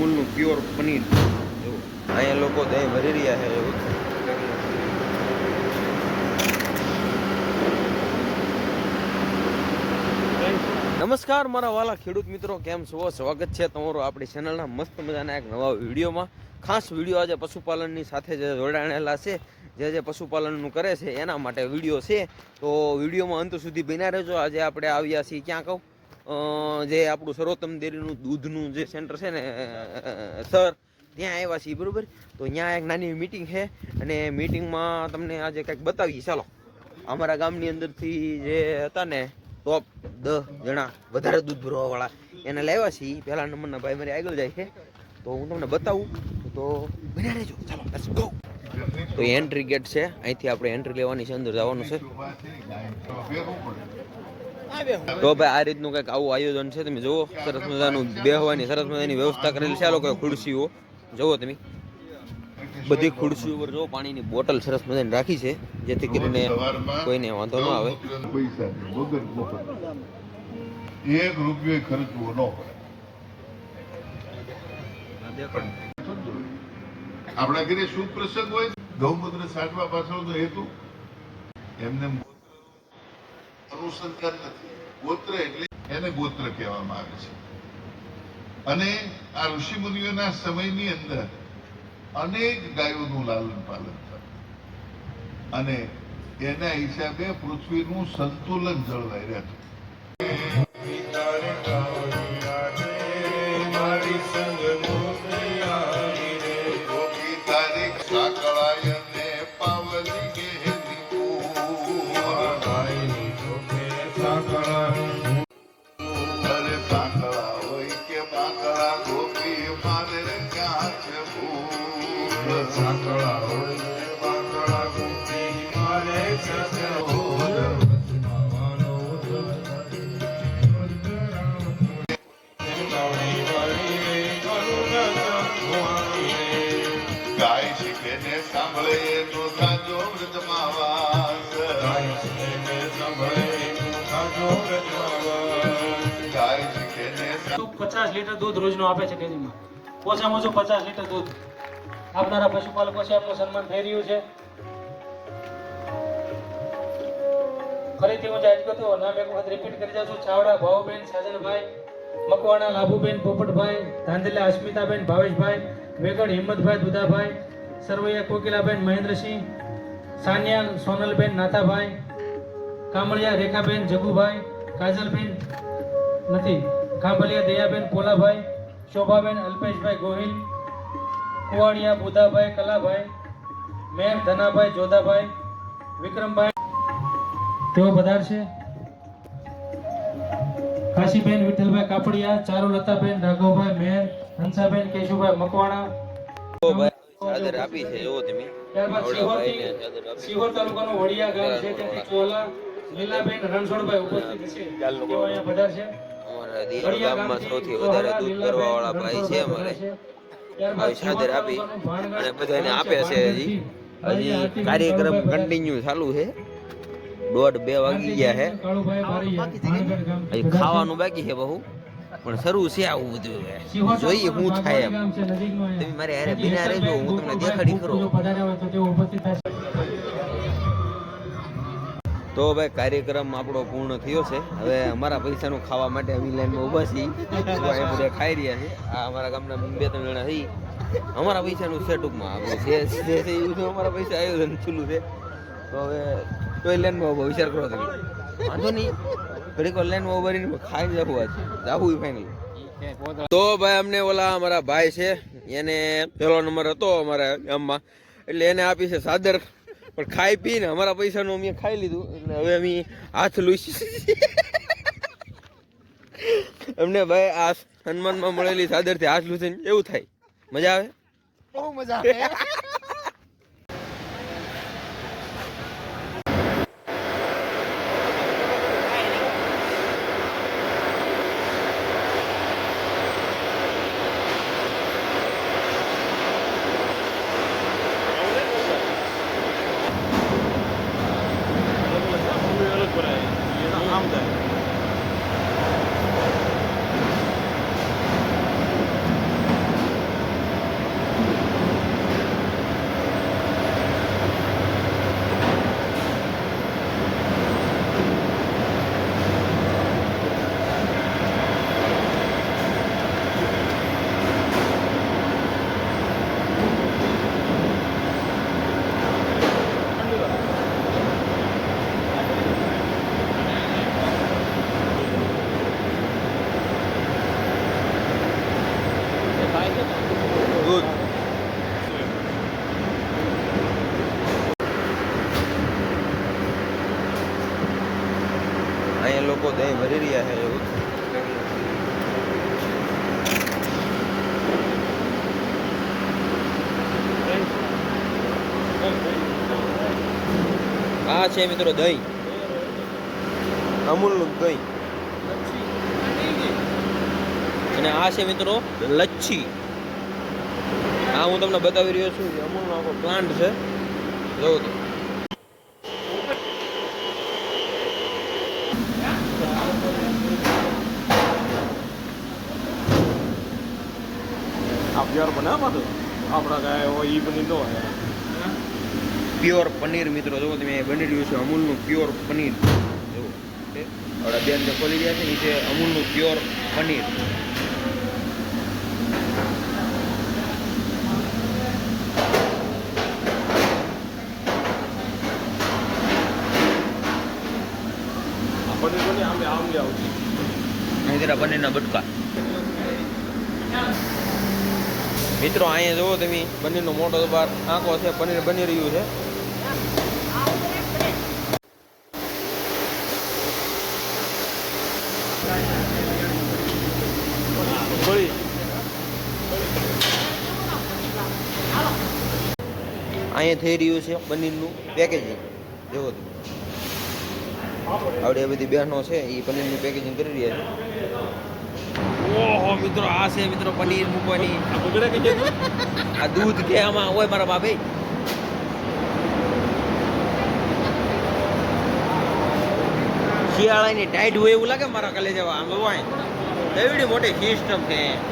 અમૂલનું pure paneer. અહીંયા લોકો દહીં ભરી રહ્યા છે એવું. નમસ્કાર, મારા વાલા ખેડૂત મિત્રો, કેમ છો? સ્વાગત છે તમારું આપણી ચેનલના મસ્ત મજાના એક નવા વિડીયોમાં. ખાસ વીડિયો આજે પશુપાલનની સાથે જે જોડાણેલા છે, જે જે પશુપાલનનું કરે છે, એના માટે વીડિયો છે. તો વિડીયોમાં અંત સુધી બિના રહેજો. આજે આપણે આવ્યા છીએ ક્યાં કહું? જે આપણું સર્વોત્તમ ડેરીનું દૂધનું જે સેન્ટર છે ને સર, ત્યાં આવ્યા છીએ, બરોબર? તો ત્યાં એક નાની મીટિંગ છે અને મીટિંગમાં તમને આજે કંઈક બતાવીએ. ચાલો. અમારા ગામની અંદરથી જે હતા ને ટોપ દસ જણા વધારે દૂધ ભરવાવાળા, એને લાવ્યા છીએ. પહેલા નંબરના ભાઈ મારી આગળ જાય છે. તો હું તમને બતાવું. તો બન્યા રહેજો. ચાલો લેટ્સ ગો તો એન્ટ્રી ગેટ છે. અહીંથી આપણે એન્ટ્રી લેવાની છે, અંદર જવાનું છે. તો ભાઈ આ રીતનું કંઈક આવું આયોજન છે, તમે જુઓ, સરસ મજાનું બેહવાની, સરસ મજાની વ્યવસ્થા કરેલી છે. આ લોકો ખુરશીઓ, જુઓ તમે, બધી ખુરશીઓ ઉપર જો પાણીની બોટલ સરસ મજાની રાખી છે, જેથી કરીને કોઈને વાંધો ન આવે. એક રૂપિયો ખર્ચવો ન આપણા ઘરે શુભ પ્રસંગ હોય? ગૌમૂત્ર સાચવા પાછળ તો હેતુ. એમને અનુસંધાન નથી. ગોત્ર એટલે એને ગોત્ર કહેવામાં આવે છે. અને આ ઋષિ મુનિઓના સમયની અંદર અનેક ગાયોનું લાલન પાલન અને એના હિસાબે પૃથ્વીનું સંતુલન જળવાઈ રહેતું. તારીખ પચાસ લીટર દૂધ રોજનું આપે છે ડેરીમાં ઓછામાં ઓછું પચાસ લીટર દૂધ. આપનારા પશુપાલકો છે એમનું સન્માન થઈ રહ્યું છે. ફરીથી હું જાહેર કરતો નામ એક વખત રિપીટ કરી જાઉં છું. ચાવડા ભાવુબેન સાજનભાઈ, મકવાણા, લાભુબેન, પોપટભાઈ, ધાંધલા, અસ્મિતાબેન, ભાવેશભાઈ વેગડ હિંમતભાઈ, દુધાભાઈ, સરવૈયા, કોકિલાબેન, મહેન્દ્રસિંહ સાનિયા સોનલબેન, નાથાભાઈ, કામળિયા, રેખાબેન, જગુભાઈ, કાજલબેન, નથી, કાંભલિયા, દયાબેન, પોલાભાઈ શોભાબેન અલ્પેશભાઈ ગોહિલ કુવાડિયા બુધાભાઈ કલાભાઈ મેર ધનાભાઈ જોધાભાઈ વિક્રમભાઈ. તેઓ પધારશે કાશીબેન વિઠ્ઠલભાઈ કાપડિયા ચારુલતાબેન રાઘવભાઈ મેર હંસાબેન કેશુભાઈ મકવાણા. ચાદર આપી છે તમે. સિહોર તાલુકાનું વડિયા ગામ છે ત્યાંથી ચોલા લીલાબેન રણછોડભાઈ ઉપસ્થિત છે. પધારશે અમારા ગામમાં સૌથી વધારે દૂધ કરવા વાળા ભાઈ છે અમારે. આવી ચાદર આપી અને બધાને આપે છે હજી. હજી કાર્યક્રમ કન્ટિન્યુ ચાલુ છે. દોઢ બે વાગી ગયા છે. હજી ખાવાનું બાકી છે બહુ. પણ શરૂ છે આવું બધું જોઈએ હું થાય એમ. તમે મારે હારે બિના રહેજો હું તમને દેખાડી ખરો. તો ભાઈ કાર્યક્રમ આપણો પૂર્ણ થયો છે. હવે અમારા પૈસાનું ખાવા માટે અમે લાઈનમાં ઊભા છીએ. એ બધા ખાઈ રહ્યા છે. આ અમારા ગામના બે ત્રણ જણા થઈ અમારા પૈસાનું છે ટૂંકમાં. આપણે જે છે તો અમારા પૈસા આયોજન છેલ્લું છે. તો હવે તો એ લાઈનમાં ઊભો, વિચાર કરો તમે. વાંધો નહીં. ઘડીક લાઈનમાં ઊભા રહીને ખાઈ જવું આજે. જવું ફાઇનલ તો ભાઈ અમને ઓલા અમારા ભાઈ છે. એને પેલો નંબર હતો અમારા ગામમાં. એટલે એને આપી છે સાદર. પણ ખાઈ પીને અમારા પૈસાનું અમે ખાઈ લીધું. એટલે હવે અમે હાથ લૂસી. અમને ભાઈ આ સન્માનમાં મળેલી સાદરથી હાથ લૂસીને એવું થાય. મજા આવે? બહુ મજા આવે. લોકો દહીં ભરી રહ્યા છે એવું. આ છે મિત્રો દહીં. અમૂલનું દહીં. અને આ છે મિત્રો લચ્છી. આ હું તમને બતાવી રહ્યો છું. અમૂલનો આખો પ્લાન્ટ છે. જોઉં તો આપ યાર બનાવવા તો? આપણા કાંઈ હોય એ બની ન હોય. પ્યોર પનીર મિત્રો જોવો તમે બની રહ્યું છે અમૂલનું પ્યોર પનીર. જુઓ આપણા બેન જે ખોલી ગયા છે ને એ છે અમૂલનું પ્યોર પનીર. પનીર કોને? આમ આમ આવતી. નહીં જરા પનીરના બટકા. મિત્રો, અહીંયા જુઓ તમે પનીરનો મોટો બાર આંકો છે, પનીર બની રહ્યું છે. અહીંયા થઈ રહ્યું છે પનીરનું પેકેજિંગ જુઓ તમે. આવડે બધી બહેનો છે, એ પનીરનું પેકેજિંગ કરી રહ્યા છે. ઓહો મિત્રો આ છે મિત્રો પનીર મૂકવાની. આ દૂધ કે આમાં? હોય મારા બાપે. શિયાળાની ટાઈટ હોય એવું લાગે મારા કલે જવા. આમ હોય. એવડી મોટી સિસ્ટમ છે.